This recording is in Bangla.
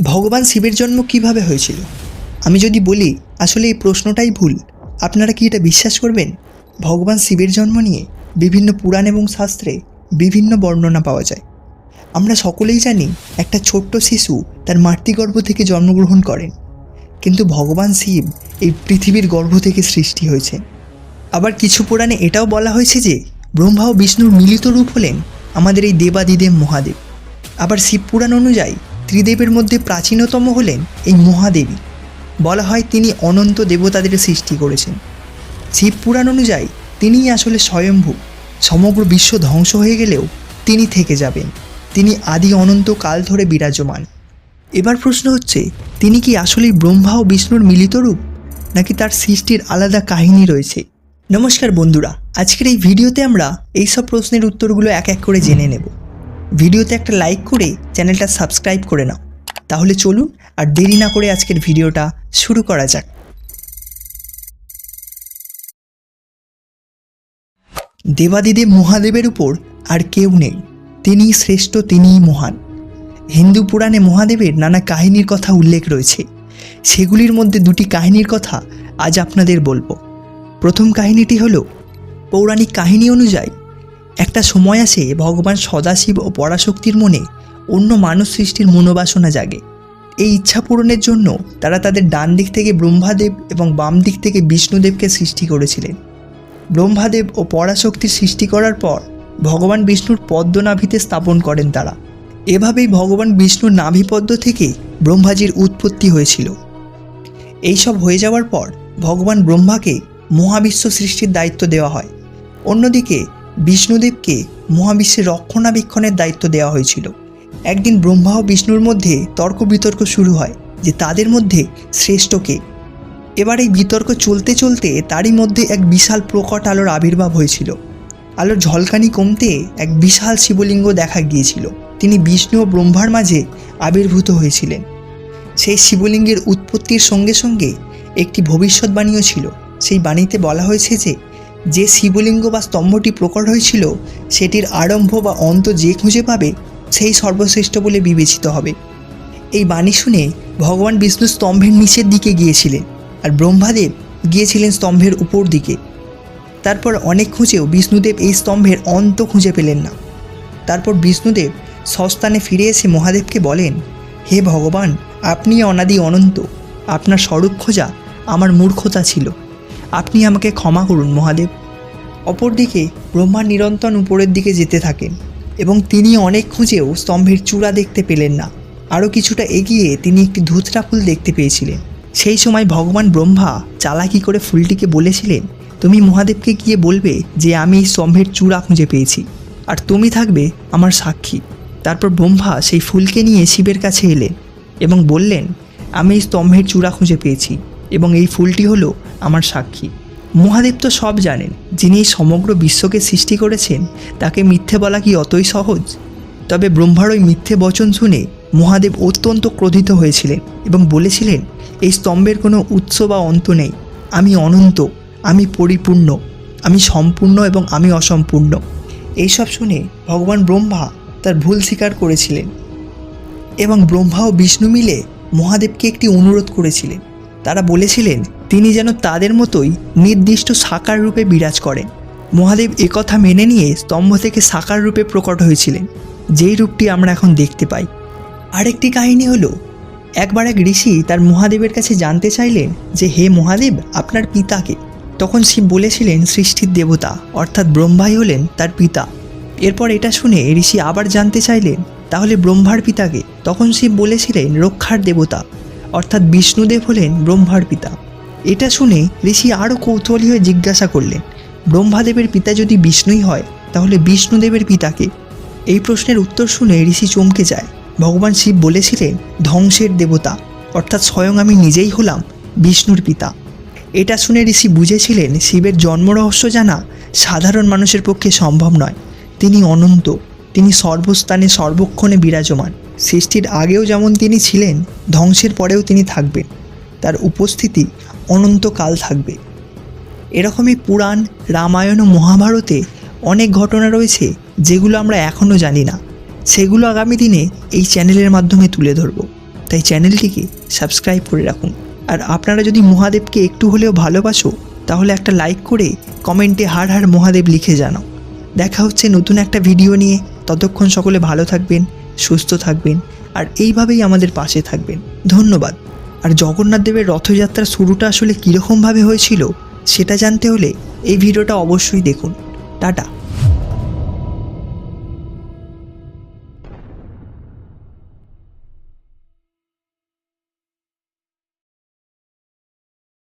ভগবান শিবের জন্ম কীভাবে হয়েছিল? আমি যদি বলি, আসলে এই প্রশ্নটাই ভুল। আপনারা কি এটা বিশ্বাস করবেন? ভগবান শিবের জন্ম নিয়ে বিভিন্ন পুরাণ এবং শাস্ত্রে বিভিন্ন বর্ণনা পাওয়া যায়। আমরা সকলেই জানি, একটা ছোট্ট শিশু তার মাতৃগর্ভ থেকে জন্মগ্রহণ করেন। কিন্তু ভগবান শিব এই পৃথিবীর গর্ভ থেকে সৃষ্টি হয়েছে। আবার কিছু পুরাণে এটাও বলা হয়েছে যে, ব্রহ্মা ও বিষ্ণুর মিলিত রূপ হলেন আমাদের এই দেবাদিদেব মহাদেব। আবার শিব পুরাণ অনুযায়ী ত্রিদেবের মধ্যে প্রাচীনতম হলেন এই মহাদেবী। বলা হয় তিনি অনন্ত দেবতাদের সৃষ্টি করেছেন। শিব পুরাণ অনুযায়ী তিনিই আসলে স্বয়ম্ভু। সমগ্র বিশ্ব ধ্বংস হয়ে গেলেও তিনি থেকে যাবেন। তিনি আদি অনন্ত কাল ধরে বিরাজমান। এবার প্রশ্ন হচ্ছে, তিনি কি আসলেই ব্রহ্মা ও বিষ্ণুর মিলিত রূপ, নাকি তার সৃষ্টির আলাদা কাহিনী রয়েছে? নমস্কার বন্ধুরা, আজকের এই ভিডিওতে আমরা এইসব প্রশ্নের উত্তরগুলো এক এক করে জেনে নেব। ভিডিওতে একটা লাইক করে চ্যানেলটা সাবস্ক্রাইব করে নাও। তাহলে চলুন আর দেরি না করে আজকের ভিডিওটা শুরু করা যাক। দেবাদিদেব মহাদেবের উপর আর কেউ নেই। তিনিই শ্রেষ্ঠ, তিনিই মহান। হিন্দু পুরাণে মহাদেবের নানা কাহিনীর কথা উল্লেখ রয়েছে। সেগুলির মধ্যে দুটি কাহিনীর কথা আজ আপনাদের বলব। প্রথম কাহিনীটি হল, পৌরাণিক কাহিনী অনুযায়ী একটা সময় আসে ভগবান সদাশিব ও পরাশক্তির মনে অন্য মানুষ সৃষ্টির মনোবাসনা জাগে। এই ইচ্ছা পূরণের জন্য তারা তাদের ডান দিক থেকে ব্রহ্মাদেব এবং বাম দিক থেকে বিষ্ণুদেবকে সৃষ্টি করেছিলেন। ব্রহ্মাদেব ও পরাশক্তির সৃষ্টি করার পর ভগবান বিষ্ণুর পদ্মনাভিতে স্থাপন করেন তারা। এভাবেই ভগবান বিষ্ণুর নাভিপদ্ম থেকে ব্রহ্মাজির উৎপত্তি হয়েছিল। এইসব হয়ে যাওয়ার পর ভগবান ব্রহ্মাকে মহাবিশ্ব সৃষ্টির দায়িত্ব দেওয়া হয়। অন্যদিকে বিষ্ণুদেবকে মহাবিশ্বের রক্ষণাবেক্ষণের দায়িত্ব দেওয়া হয়েছিল। একদিন ব্রহ্মা ও বিষ্ণুর মধ্যে তর্ক বিতর্ক শুরু হয় যে তাদের মধ্যে শ্রেষ্ঠ কে। এবার এই বিতর্ক চলতে চলতে তারই মধ্যে এক বিশাল প্রকট আলোর আবির্ভাব হয়েছিল। আলোর ঝলকানি কমতে এক বিশাল শিবলিঙ্গ দেখা গিয়েছিল। তিনি বিষ্ণু ও ব্রহ্মার মাঝে আবির্ভূত হয়েছিলেন। সেই শিবলিঙ্গের উৎপত্তির সঙ্গে সঙ্গে একটি ভবিষ্যৎবাণীও ছিল। সেই বাণীতে বলা হয়েছে যে যে শিবলিঙ্গ বা স্তম্ভটি প্রকট হয়েছিল, সেটির আরম্ভ বা অন্ত যে খুঁজে পাবে, সেই সর্বশ্রেষ্ঠ বলে বিবেচিত হবে। এই বাণী শুনে ভগবান বিষ্ণু স্তম্ভের নিচের দিকে গিয়েছিলেন আর ব্রহ্মাদেব গিয়েছিলেন স্তম্ভের উপর দিকে। তারপর অনেক খুঁজেও বিষ্ণুদেব এই স্তম্ভের অন্ত খুঁজে পেলেন না। তারপর বিষ্ণুদেব সস্থানে ফিরে এসে মহাদেবকে বলেন, হে ভগবান আপনি অনাদি অনন্ত। আপনার স্বরূপ খোঁজা আমার মূর্খতা ছিল। আপনি আমাকে ক্ষমা করুন, মহাদেব। অপরদিকে ব্রহ্মা নিরন্তর উপরের দিকে যেতে থাকেন এবং তিনি অনেক খুঁজেও স্তম্ভের চূড়া দেখতে পেলেন না। আরও কিছুটা এগিয়ে তিনি একটি ধুতরা ফুল দেখতে পেয়েছিলেন। সেই সময় ভগবান ব্রহ্মা চালাকি করে ফুলটিকে বলেছিলেন, তুমি মহাদেবকে গিয়ে বলবে যে আমি এই স্তম্ভের চূড়া খুঁজে পেয়েছি, আর তুমি থাকবে আমার সাক্ষী। তারপর ব্রহ্মা সেই ফুলকে নিয়ে শিবের কাছে এলেন এবং বললেন, আমি এই স্তম্ভের চূড়া খুঁজে পেয়েছি। এবং এই ফুলটি হলো আমার সাক্ষী। মহাদেব তো সব জানেন, যিনি এই সমগ্র বিশ্বকে সৃষ্টি করেছেন, তাকে মিথ্যে বলা কি অতই সহজ? তবে ব্রহ্মার ওই মিথ্যে বচন শুনে মহাদেব অত্যন্ত ক্রোধিত হয়েছিলেন এবং বলেছিলেন, এই স্তম্ভের কোনো উৎস বা অন্ত নেই। আমি অনন্ত, আমি পরিপূর্ণ, আমি সম্পূর্ণ এবং আমি অসম্পূর্ণ। এইসব শুনে ভগবান ব্রহ্মা তার ভুল স্বীকার করেছিলেন এবং ব্রহ্মা ও বিষ্ণু মিলে মহাদেবকে একটি অনুরোধ করেছিলেন। তারা বলেছিলেন, তিনি যেন তাদের মতোই নির্দিষ্ট সাকার রূপে বিরাজ করেন। মহাদেব একথা মেনে নিয়ে স্তম্ভ থেকে সাকার রূপে প্রকট হয়েছিলেন, যেই রূপটি আমরা এখন দেখতে পাই। আরেকটি কাহিনী হলো, একবার এক ঋষি তার মহাদেবের কাছে জানতে চাইলেন যে, হে মহাদেব, আপনার পিতাকে? তখন শিব বলেছিলেন, সৃষ্টির দেবতা, অর্থাৎ ব্রহ্মাই হলেন তার পিতা। এরপর এটা শুনে ঋষি আবার জানতে চাইলেন, তাহলে ব্রহ্মার পিতাকে? তখন শিব বলেছিলেন, রক্ষার দেবতা। অর্থাৎ বিষ্ণুদেব হলেন ব্রহ্মার পিতা। এটা শুনে ঋষি আরও কৌতূহলী হয়ে জিজ্ঞাসা করলেন, ব্রহ্মাদেবের পিতা যদি বিষ্ণুই হয়, তাহলে বিষ্ণুদেবের পিতাকে? এই প্রশ্নের উত্তর শুনে ঋষি চমকে যায়। ভগবান শিব বলেছিলেন, ধ্বংসের দেবতা, অর্থাৎ স্বয়ং আমি নিজেই হলাম বিষ্ণুর পিতা। এটা শুনে ঋষি বুঝেছিলেন, শিবের জন্মরহস্য জানা সাধারণ মানুষের পক্ষে সম্ভব নয়। তিনি অনন্ত। তিনি সর্বস্থানে সর্বক্ষণে বিরাজমান। সৃষ্টির আগেও যেমন তিনি ছিলেন, ধ্বংসের পরেও তিনি থাকবেন। তার উপস্থিতি অনন্তকাল থাকবে। এরকমই পুরাণ, রামায়ণ ও মহাভারতে অনেক ঘটনা রয়েছে, যেগুলো আমরা এখনও জানি না। সেগুলো আগামী দিনে এই চ্যানেলের মাধ্যমে তুলে ধরব। তাই চ্যানেলটিকে সাবস্ক্রাইব করে রাখুন। আর আপনারা যদি মহাদেবকে একটু হলেও ভালোবাসো, তাহলে একটা লাইক করে কমেন্টে হার হার মহাদেব লিখে জানাও। দেখা হচ্ছে নতুন একটা ভিডিও নিয়ে। ততক্ষণ সকলে ভালো থাকবেন, সুস্থ থাকবেন, আর এইভাবেই আমাদের পাশে থাকবেন। ধন্যবাদ। আর জগন্নাথ দেবের রথযাত্রার শুরুটা আসলে কীরকমভাবে হয়েছিল, সেটা জানতে হলে এই ভিডিওটা অবশ্যই দেখুন। টাটা।